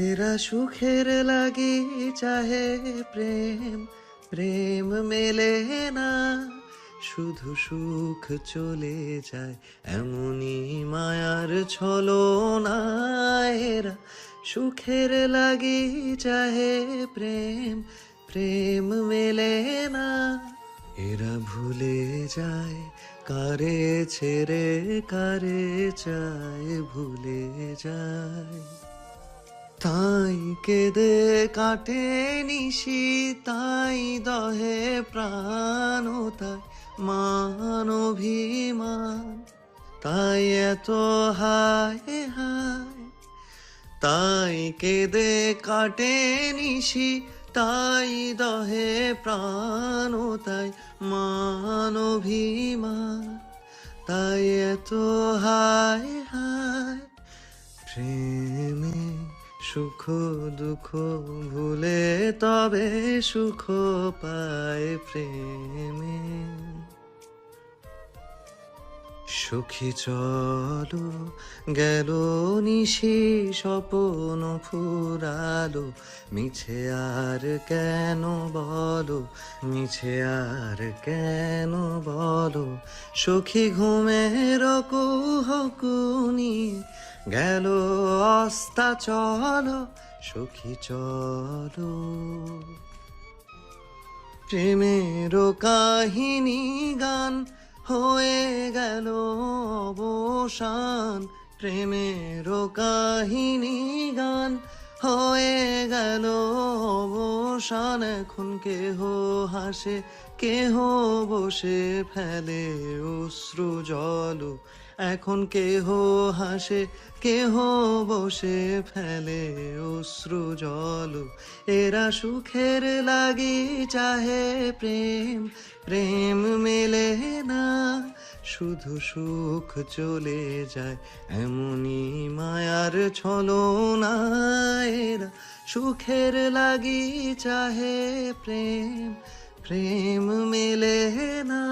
এরা সুখের লাগি চাহে প্রেম প্রেম মেলে না শুধু সুখ চলে যায় এমনই মায়ার ছলো না এরা সুখের লাগি চাহে প্রেম প্রেম মেলে না এরা ভুলে যায় কারে ছেড়ে কারে চায় ভুলে যায় তাই কেঁদে কাটে নিশি, তাই দহে প্রাণ তাই মান অভিমান। তাই এত হায় হায়, তাই কেঁদে কাটে নিশি, তাই দহে প্রাণ তাই মান অভিমান। তাই এত হায় হায়, প্রেমে সুখ দুঃখ ভুলে তবে সুখ পায় প্রেমে। সুখী চলো, গেল নিশি স্বপন ফুরালো, মিছে আর কেন বলো, মিছে আর কেন বলো, সুখী ঘুমের কুহকুনি গেল অস্তা চলো, সুখী চলো। প্রেমের কাহিনী গান হয়ে গেল অবসান। প্রেমের কাহিনী গান হয়ে গেল অবসান। এখন কেহ হাসে, কেহ বসে ফেলে অশ্রু জল। এখন কেহ হাসে, কেহ বসে ফেলে অশ্রু জল। এরা সুখের লাগি চাহে প্রেম প্রেম মেলে না, শুধু সুখ চলে যায় এমনই মায়ার ছলো না এরা সুখের লাগি চাহে প্রেম প্রেম মেলে না।